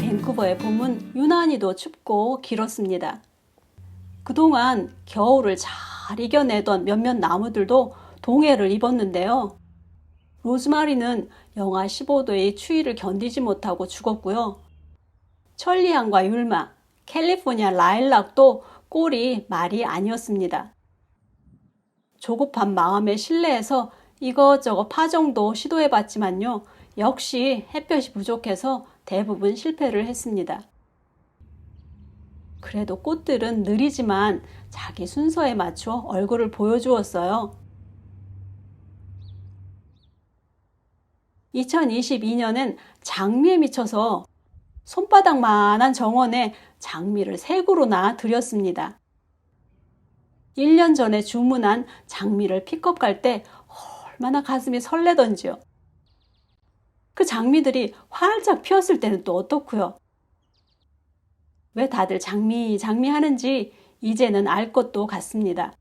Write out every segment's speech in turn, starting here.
밴쿠버의 봄은 유난히도 춥고 길었습니다. 그동안 겨울을 잘 이겨내던 몇몇 나무들도 동해를 입었는데요. 로즈마리는 영하 15도의 추위를 견디지 못하고 죽었고요. 천리향과 율마, 캘리포니아 라일락도 꼴이 말이 아니었습니다. 조급한 마음의 실내에서 이것저것 파종도 시도해봤지만요. 역시 햇볕이 부족해서 대부분 실패를 했습니다. 그래도 꽃들은 느리지만 자기 순서에 맞춰 얼굴을 보여주었어요. 2022년엔 장미에 미쳐서 손바닥만한 정원에 장미를 세 그루나 들였습니다. 1년 전에 주문한 장미를 픽업 갈 때 얼마나 가슴이 설레던지요. 그 장미들이 활짝 피었을 때는 또 어떻고요? 왜 다들 장미, 장미 하는지 이제는 알 것도 같습니다.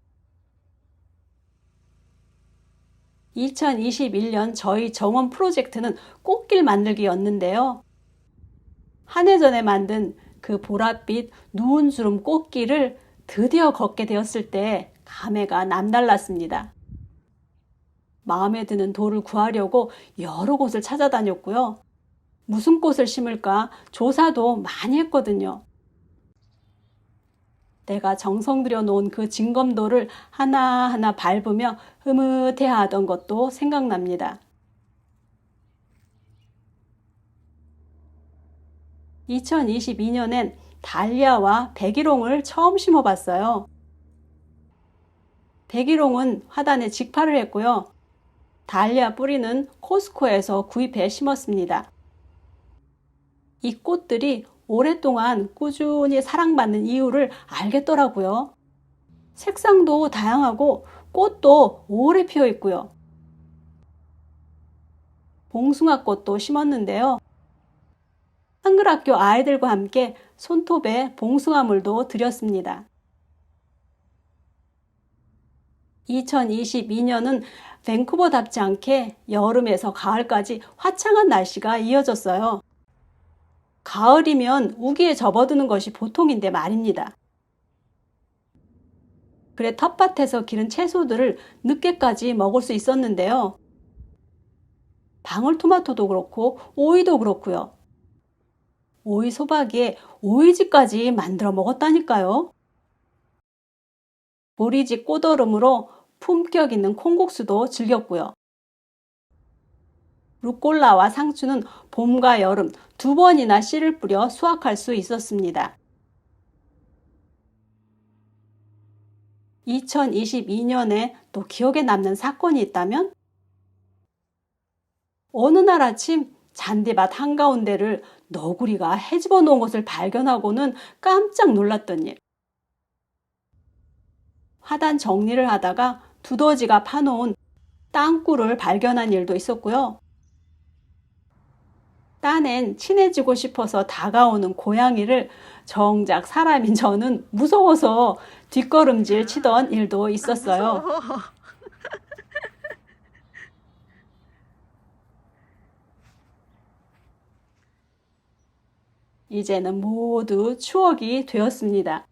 2021년 저희 정원 프로젝트는 꽃길 만들기였는데요. 한 해 전에 만든 그 보랏빛 누운 주름 꽃길을 드디어 걷게 되었을 때 감회가 남달랐습니다. 마음에 드는 돌을 구하려고 여러 곳을 찾아다녔고요. 무슨 꽃을 심을까 조사도 많이 했거든요. 내가 정성 들여 놓은 그 징검도를 하나하나 밟으며 흐뭇해 하던 것도 생각납니다. 2022년엔 달리아와 백일홍을 처음 심어봤어요. 백일홍은 화단에 직파를 했고요. 달리아 뿌리는 코스코에서 구입해 심었습니다. 이 꽃들이 오랫동안 꾸준히 사랑받는 이유를 알겠더라고요. 색상도 다양하고 꽃도 오래 피어 있고요. 봉숭아 꽃도 심었는데요. 한글학교 아이들과 함께 손톱에 봉숭아물도 드렸습니다. 2022년은 밴쿠버답지 않게 여름에서 가을까지 화창한 날씨가 이어졌어요. 가을이면 우기에 접어드는 것이 보통인데 말입니다. 그래 텃밭에서 기른 채소들을 늦게까지 먹을 수 있었는데요. 방울토마토도 그렇고 오이도 그렇고요. 오이 소박이에 오이지까지 만들어 먹었다니까요. 보리지 꽃얼음으로 품격 있는 콩국수도 즐겼고요. 루꼴라와 상추는 봄과 여름 두 번이나 씨를 뿌려 수확할 수 있었습니다. 2022년에 또 기억에 남는 사건이 있다면? 어느 날 아침 잔디밭 한가운데를 너구리가 헤집어 놓은 것을 발견하고는 깜짝 놀랐던 일. 화단 정리를 하다가 두더지가 파놓은 땅굴을 발견한 일도 있었고요. 딴엔 친해지고 싶어서 다가오는 고양이를 정작 사람인 저는 무서워서 뒷걸음질 치던 일도 있었어요. 이제는 모두 추억이 되었습니다.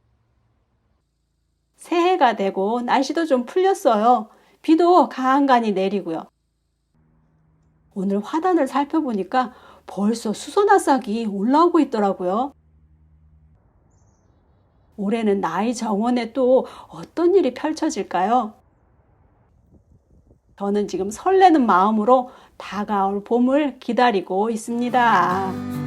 새해가 되고 날씨도 좀 풀렸어요. 비도 간간히 내리고요. 오늘 화단을 살펴보니까 벌써 수선화싹이 올라오고 있더라고요. 올해는 나이 정원에 또 어떤 일이 펼쳐질까요? 저는 지금 설레는 마음으로 다가올 봄을 기다리고 있습니다.